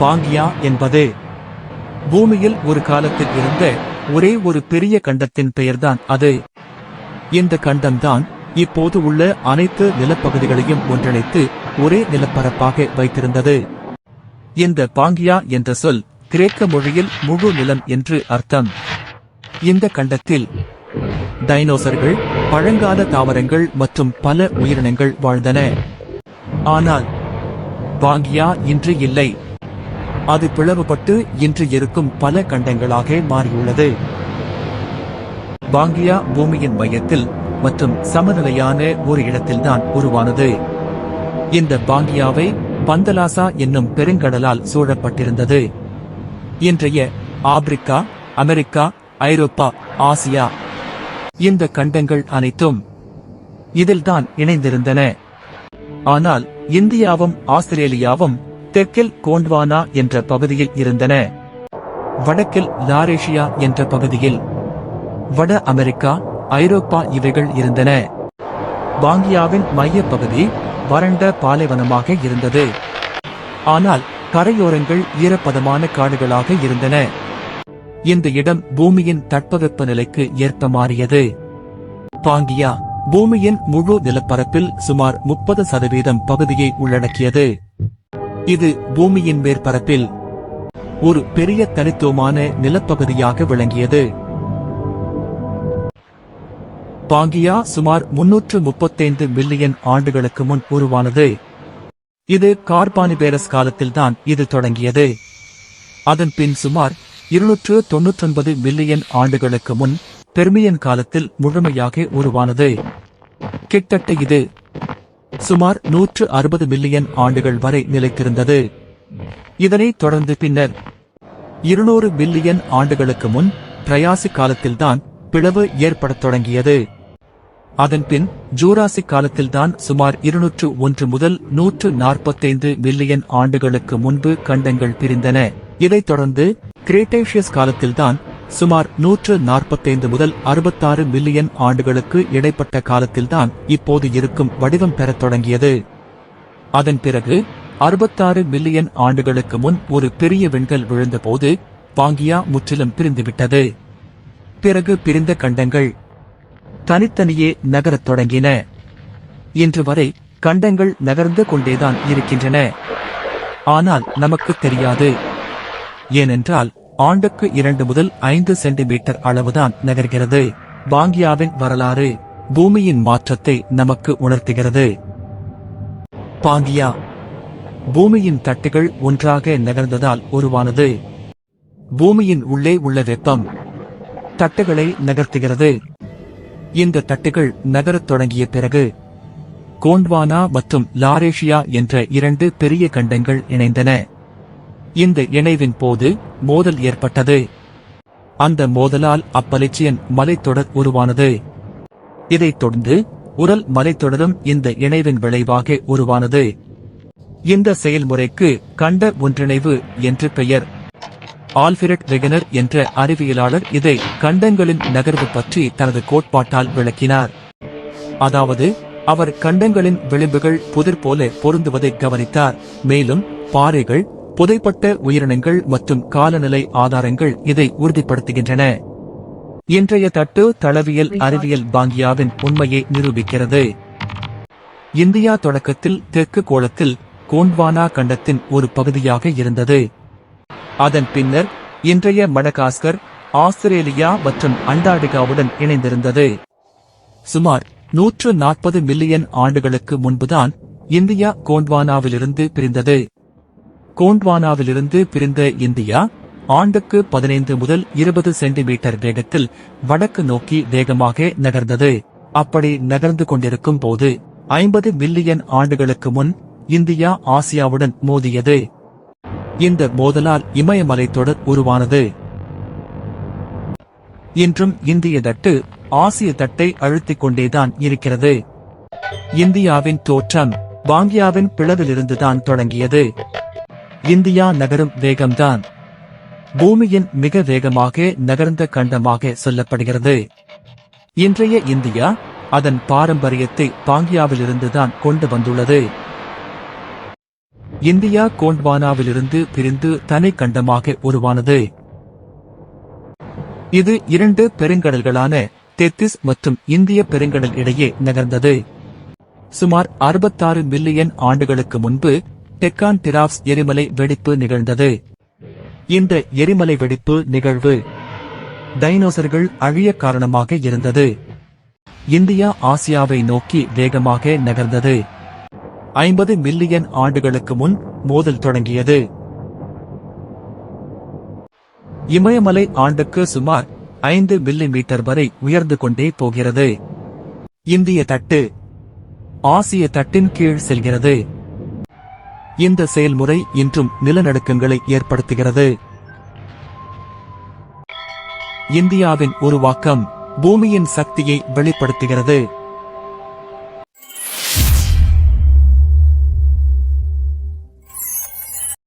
பாங்கியா என்பது. பூமியில் ஒரு காலத்தில் இருந்த ஒரே ஒரு பெரிய கண்டத்தின் பெயர்தான் அது. இந்த கண்டம்தான் இப்போது உள்ள அனைத்து நிலப்பகுதிகளையும் ஒன்றிணைத்து ஒரே நிலப்பரப்பாக வைத்திருந்தது. இந்த பாங்கியா என்ற சொல் கிரேக்க மொழியில் முழு நிலம் என்று அர்த்தம். இந்த கண்டத்தில் டைனோசர்கள் பழங்கால தாவரங்கள் மற்றும் பல உயிரினங்கள் வாழ்ந்தன. ஆனால் பாங்கியா இன்று இல்லை. அது பிளவுபட்டு இன்று இருக்கும் பல கண்டங்களாக மாறியுள்ளது. பாங்கியா பூமியின் மையத்தில் மற்றும் சமநிலையான ஒரு இடத்தில்தான் உருவானது. இந்த பாங்கியாவை பந்தலாசா என்னும் பெருங்கடலால் சூழப்பட்டிருந்தது. இன்றைய ஆப்பிரிக்கா அமெரிக்கா ஐரோப்பா ஆசியா இந்த கண்டங்கள் அனைத்தும் இதில்தான் இணைந்திருந்தன. ஆனால் இந்தியாவும் ஆஸ்திரேலியாவும் தெற்கில் கோண்ட்வானா என்ற பகுதியில் இருந்தன. வடக்கில் லாரேஷியா என்ற பகுதியில் வட அமெரிக்கா ஐரோப்பா இவைகள் இருந்தன. பாங்கியாவின் மையப்பகுதி வறண்ட பாலைவனமாக இருந்தது. ஆனால் கரையோரங்கள் ஈரப்பதமான காடுகளாக இருந்தன. இந்த இடம் பூமியின் தட்பவெப்ப நிலைக்கு ஏற்ப மாறியது. பாங்கியா பூமியின் முழு நிலப்பரப்பில் சுமார் முப்பது சதவீதம் பகுதியை உள்ளடக்கியது. இது பூமியின் மேற்பரப்பில் ஒரு பெரிய தனித்துவமான நிலப்பகுதியாக விளங்கியது. பாங்கியா சுமார் முன்னூற்று முப்பத்தைந்து மில்லியன் ஆண்டுகளுக்கு முன் உருவானது. இது கார்பானிபேரஸ் காலத்தில்தான் இது தொடங்கியது. அதன் பின் சுமார் இருநூற்று தொன்னூற்றொன்பது மில்லியன் ஆண்டுகளுக்கு முன் பெர்மியன் காலத்தில் முழுமையாக உருவானது. கிட்டத்தட்ட இது சுமார் நூற்று அறுபது மில்லியன் ஆண்டுகள் வரை நிலைத்திருந்தது. இதனைத் தொடர்ந்து பின்னர் இருநூறு மில்லியன் ஆண்டுகளுக்கு முன் பிரயாசி காலத்தில்தான் பிளவு ஏற்படத் தொடங்கியது. அதன்பின் ஜூராசிக் காலத்தில்தான் சுமார் இருநூற்று ஒன்று முதல் நூற்று நாற்பத்தைந்து மில்லியன் ஆண்டுகளுக்கு முன்பு கண்டங்கள் பிரிந்தன. இதைத் தொடர்ந்து கிரேட்டேஷியஸ் காலத்தில்தான் சுமார் நூற்று நாற்பத்தைந்து முதல் அறுபத்தாறு மில்லியன் ஆண்டுகளுக்கு இடைப்பட்ட காலத்தில்தான் இப்போது இருக்கும் வடிவம் பெறத் தொடங்கியது. அதன் பிறகு அறுபத்தாறு மில்லியன் ஆண்டுகளுக்கு முன் ஒரு பெரிய விண்கல் விழுந்தபோது பாங்கியா முற்றிலும் பிரிந்துவிட்டது. பிறகு பிரிந்த கண்டங்கள் தனித்தனியே நகரத் தொடங்கின. இன்று வரை கண்டங்கள் நகர்ந்து கொண்டேதான் இருக்கின்றன. ஆனால் நமக்கு தெரியாது. ஏனென்றால் ஆண்டுக்கு இரண்டு முதல் ஐந்து சென்டிமீட்டர் அளவுதான் நகர்கிறது. பாங்கியாவின் வரலாறு பூமியின் மாற்றத்தை நமக்கு உணர்த்துகிறது. பாங்கியா பூமியின் தட்டுகள் ஒன்றாக நகர்ந்ததால் உருவானது. பூமியின் உள்ளே உள்ள வெப்பம் தட்டுகளை நகர்த்துகிறது. இந்த தட்டுகள் நகரத் தொடங்கிய பிறகு கோண்ட்வானா மற்றும் லாரேஷியா என்ற இரண்டு பெரிய கண்டங்கள் இணைந்தன. இந்த இணைவின் போது மோதல் ஏற்பட்டது. அந்த மோதலால் அப்பலிச்சியன் மலைத்தொடர் உருவானது. இதைத் தொடர்ந்து உரல் மலைத்தொடரும் இந்த இணைவின் விளைவாக உருவானது. இந்த செயல்முறைக்கு கண்ட ஒன்றிணைவு என்று பெயர். ஆல்பிரட் வெகனர் என்ற அறிவியலாளர் இதை கண்டங்களின் நகர்வு பற்றி தனது கோட்பாட்டால் விளக்கினார். அதாவது அவர் கண்டங்களின் விளிம்புகள் புதிர் போல பொருந்துவதை கவனித்தார். மேலும் பாறைகள் புதைப்பட்ட உயிரினங்கள் மற்றும் காலநிலை ஆதாரங்கள் இதை உறுதிப்படுத்துகின்றன. இன்றைய தட்டு தளவியல் அறிவியல் பாங்கியாவின் உண்மையை நிரூபிக்கிறது. இந்தியா தொடக்கத்தில் தெற்கு கோளத்தில் கோண்ட்வானா கண்டத்தின் ஒரு பகுதியாக இருந்தது. அதன் பின்னர் இன்றைய மடகாஸ்கர் ஆஸ்திரேலியா மற்றும் அண்டார்டிகாவுடன் இணைந்திருந்தது. சுமார் நூற்று நாற்பது மில்லியன் ஆண்டுகளுக்கு முன்புதான் இந்தியா கோண்ட்வானாவிலிருந்து பிரிந்தது. கோண்ட்வானாவிலிருந்து பிரிந்த இந்தியா ஆண்டுக்கு பதினைந்து முதல் இருபது சென்டிமீட்டர் வேகத்தில் வடக்கு நோக்கி வேகமாக நகர்ந்தது. அப்படி நகர்ந்து கொண்டிருக்கும் போது ஐம்பது மில்லியன் ஆண்டுகளுக்கு முன் இந்தியா ஆசியாவுடன் மோதியது. இந்த மோதலால் இமயமலை தொடர் உருவானது. இன்றும் இந்திய தட்டு ஆசிய தட்டை அழுத்திக் கொண்டேதான் இருக்கிறது. இந்தியாவின் தோற்றம் பாங்கியாவின் பிளவிலிருந்துதான் தொடங்கியது. இந்தியா நகரும் வேகம்தான். பூமியின் மிக வேகமாக நகர்ந்த கண்டமாக சொல்லப்படுகிறது. இன்றைய இந்தியா அதன் பாரம்பரியத்தை பாங்கியாவிலிருந்துதான் கொண்டு வந்துள்ளது. இந்தியா கோண்ட்வானாவிலிருந்து பிரிந்து தனி கண்டமாக உருவானது. இது இரண்டு பெருங்கடல்களான தெத்திஸ் மற்றும் இந்திய பெருங்கடல் இடையே நகர்ந்தது. சுமார் 66 மில்லியன் ஆண்டுகளுக்கு முன்பு டெக்கான் டிராப்ஸ் எரிமலை வெடிப்பு நிகழ்ந்தது. இந்த எரிமலை வெடிப்பு நிகழ்வு. டைனோசர்கள் அழிய காரணமாக இருந்தது. இந்தியா ஆசியாவை நோக்கி வேகமாக நகர்ந்தது. ஐம்பது மில்லியன் ஆண்டுகளுக்கு முன் மோதல் தொடங்கியது. இமயமலை ஆண்டுக்கு சுமார் ஐந்து மில்லி மீட்டர் வரை உயர்ந்து கொண்டே போகிறது. இந்திய தட்டு. ஆசிய தட்டின் கீழ் செல்கிறது. இந்த செயல்முறை இன்றும் நிலநடுக்கங்களை ஏற்படுத்துகிறது. இந்தியாவின் உருவாக்கம் பூமியின் சக்தியை வெளிப்படுத்துகிறது.